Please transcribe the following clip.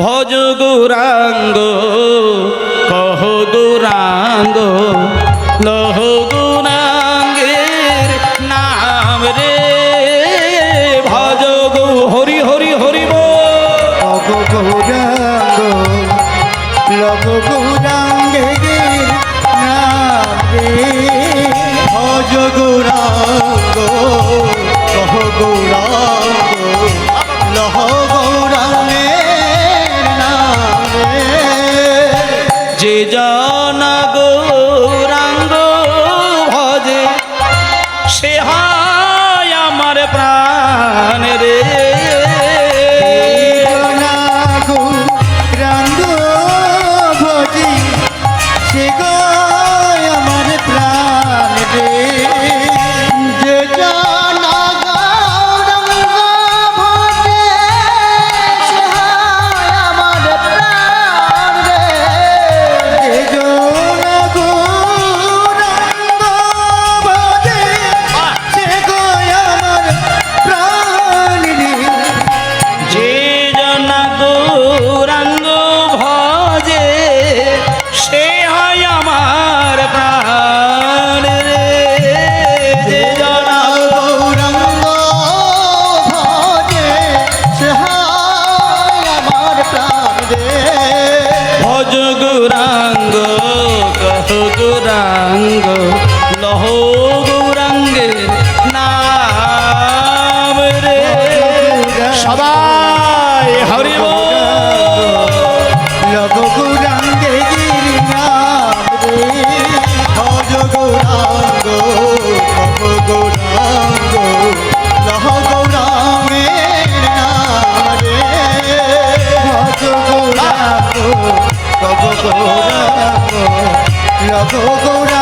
ভজ গৌরাঙ্গ কহ গৌরাঙ্গ লহ গৌরাঙ্গের নাম রে। ভজ গৌ হরি হরি হরি গৌরাঙ্গ লব গৌরাঙ্গে নাম রে। ভজ গৌরাঙ্গ কহ গৌরাঙ্গ যে জন গৌরাঙ্গ ভজে সে হয় আমার প্রাণ। গৌরাঙ্গ কহ গৌরাঙ্গ লহ গৌরাঙ্গের নাম রে। সবাই হরিব গৌরাঙ্গে। গৌরাঙ্গ কব গৌরাঙ্গ লব গৌরাঙ্গে